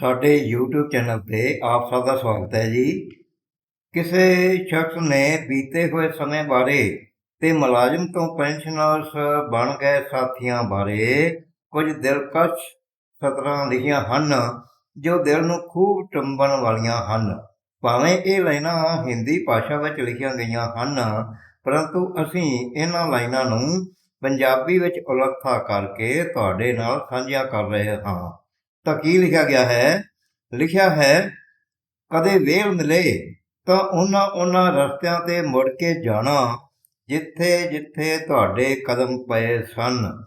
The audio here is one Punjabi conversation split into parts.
ਸਾਡੇ YouTube ਚੈਨਲ ਤੇ ਆਪ ਸਭ ਦਾ ਸਵਾਗਤ ਹੈ ਜੀ। ਕਿਸੇ ਸ਼ਖਸ ਨੇ ਬੀਤੇ ਹੋਏ ਸਮੇਂ ਬਾਰੇ ਤੇ ਮੁਲਾਜ਼ਮ ਤੋਂ ਪੈਨਸ਼ਨਰਸ ਬਣ ਗਏ ਸਾਥੀਆਂ ਬਾਰੇ ਕੁਝ ਦਿਲਕਸ਼ ਸਤਰਾਂ ਲਿਖੀਆਂ ਹਨ, ਜੋ ਦਿਲ ਨੂੰ ਖੂਬ ਟੰਬਣ ਵਾਲੀਆਂ ਹਨ। ਭਾਵੇਂ ਇਹ ਲਾਈਨਾਂ ਹਿੰਦੀ ਭਾਸ਼ਾ ਵਿੱਚ ਲਿਖੀਆਂ ਗਈਆਂ ਹਨ, ਪਰੰਤੂ ਅਸੀਂ ਇਹਨਾਂ ਲਾਈਨਾਂ ਨੂੰ ਪੰਜਾਬੀ ਵਿੱਚ ਉਲੱਖਾ ਕਰਕੇ ਤੁਹਾਡੇ ਨਾਲ ਸਾਂਝੀਆਂ ਕਰ ਰਹੇ ਹਾਂ। ਤਾਂ ਕੀ ਲਿਖਿਆ ਗਿਆ ਹੈ? ਲਿਖਿਆ ਹੈ, ਕਦੇ ਵੇਲ ਮਿਲੇ ਤਾਂ ਉਹਨਾਂ ਉਹਨਾਂ ਰਸਤਿਆਂ ਤੇ ਮੁੜ ਕੇ ਜਾਣਾ, ਜਿੱਥੇ ਜਿੱਥੇ ਤੁਹਾਡੇ ਕਦਮ ਪਏ ਸਨ।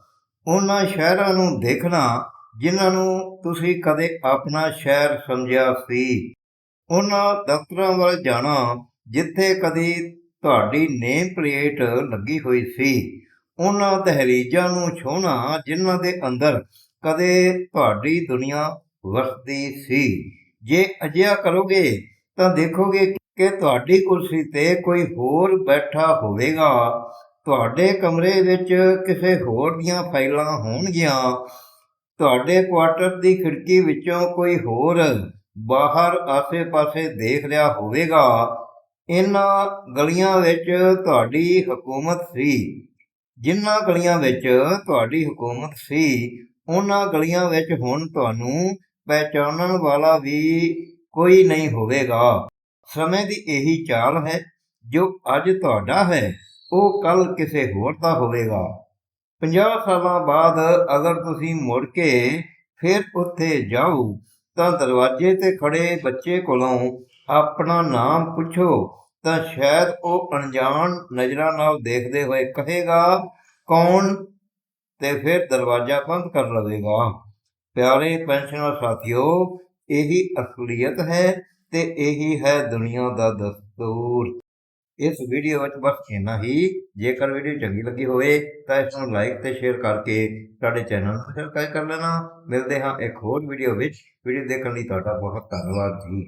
ਉਹਨਾਂ ਸ਼ਹਿਰਾਂ ਨੂੰ ਦੇਖਣਾ ਜਿਨ੍ਹਾਂ ਨੂੰ ਤੁਸੀਂ ਕਦੇ ਆਪਣਾ ਸ਼ਹਿਰ ਸਮਝਿਆ ਸੀ। ਉਹਨਾਂ ਦਫ਼ਤਰਾਂ ਵੱਲ ਜਾਣਾ ਜਿੱਥੇ ਕਦੀ ਤੁਹਾਡੀ ਨੇਮ ਪਲੇਟ ਲੱਗੀ ਹੋਈ ਸੀ। ਉਹਨਾਂ ਦਹਲੀਜ਼ਾਂ ਨੂੰ ਛੂਹਣਾ ਜਿਨ੍ਹਾਂ ਦੇ ਅੰਦਰ ਕਦੇ ਤੁਹਾਡੀ ਦੁਨੀਆ ਵਸਦੀ ਸੀ? ਜੇ ਅਜਿਹਾ ਕਰੋਗੇ, ਤਾਂ ਦੇਖੋਗੇ ਕਿ ਤੁਹਾਡੀ ਕੁਰਸੀ ਤੇ ਕੋਈ ਹੋਰ ਬੈਠਾ ਹੋਵੇਗਾ। ਤੁਹਾਡੇ ਕਮਰੇ ਵਿੱਚ ਕਿਸੇ ਹੋਰ ਦੀਆਂ ਫਾਈਲਾਂ ਹੋਣਗੀਆਂ। ਤੁਹਾਡੇ ਕੁਆਟਰ ਦੀ ਖਿੜਕੀ ਵਿੱਚੋਂ ਕੋਈ ਹੋਰ ਬਾਹਰ ਆਸੇ-ਪਾਸੇ ਦੇਖ ਰਿਹਾ ਹੋਵੇਗਾ। ਇਹਨਾਂ ਗਲੀਆਂ ਵਿੱਚ ਤੁਹਾਡੀ ਹਕੂਮਤ ਸੀ। ਜਿਨ੍ਹਾਂ ਗਲੀਆਂ ਵਿੱਚ ਤੁਹਾਡੀ ਹਕੂਮਤ ਸੀ ਉਹਨਾਂ ਗਲੀਆਂ ਵਿੱਚ ਹੁਣ ਤੁਹਾਨੂੰ ਪਹਿਚਾਨਣ ਵਾਲਾ ਵੀ ਕੋਈ ਨਹੀਂ ਹੋਵੇਗਾ। ਸਮੇਂ ਦੀ ਇਹੀ ਚਾਲ ਹੈ, ਜੋ ਅੱਜ ਤੁਹਾਡਾ ਹੈ, ਉਹ ਕੱਲ ਕਿਸੇ ਹੋਰ ਦਾ ਹੋਵੇਗਾ। 50 ਸਾਲਾਂ ਬਾਅਦ ਅਗਰ ਤੁਸੀਂ ਮੁੜ ਕੇ ਫਿਰ ਉੱਥੇ ਜਾਓ, ਤਾਂ ਦਰਵਾਜ਼ੇ ਤੇ ਖੜੇ ਬੱਚੇ ਕੋਲੋਂ ਆਪਣਾ ਨਾਮ ਪੁੱਛੋ, ਤਾਂ ਸ਼ਾਇਦ ਉਹ ਅਣਜਾਣ ਨਜ਼ਰਾਂ ਨਾਲ ਦੇਖਦੇ ਹੋਏ ਕਹੇਗਾ, ਕੌਣ ਤੇ ਫਿਰ ਦਰਵਾਜ਼ਾ ਬੰਦ ਕਰ ਲਵੇਗਾ ਪਿਆਰੇ ਪੈਨਸ਼ਨਰ ਸਾਥੀਓ, ਇਹੀ ਅਸਲੀਅਤ ਹੈ ਤੇ ਇਹੀ ਹੈ ਦੁਨੀਆ ਦਾ ਦਸਤੂਰ। ਇਸ ਵੀਡੀਓ ਵਿੱਚ ਬਸ ਇੰਨਾ ਹੀ। ਜੇਕਰ ਵੀਡੀਓ ਚੰਗੀ ਲੱਗੀ ਹੋਵੇ, ਤਾਂ ਇਸ ਨੂੰ ਲਾਈਕ ਤੇ ਸ਼ੇਅਰ ਕਰਕੇ ਸਾਡੇ ਚੈਨਲ ਨੂੰ ਸਬਸਕ੍ਰਾਈਬ ਕਰ ਲੈਣਾ। ਮਿਲਦੇ ਹਾਂ ਇੱਕ ਹੋਰ ਵੀਡੀਓ ਵਿੱਚ। ਵੀਡੀਓ ਦੇਖਣ ਲਈ ਤੁਹਾਡਾ ਬਹੁਤ ਧੰਨਵਾਦ ਜੀ।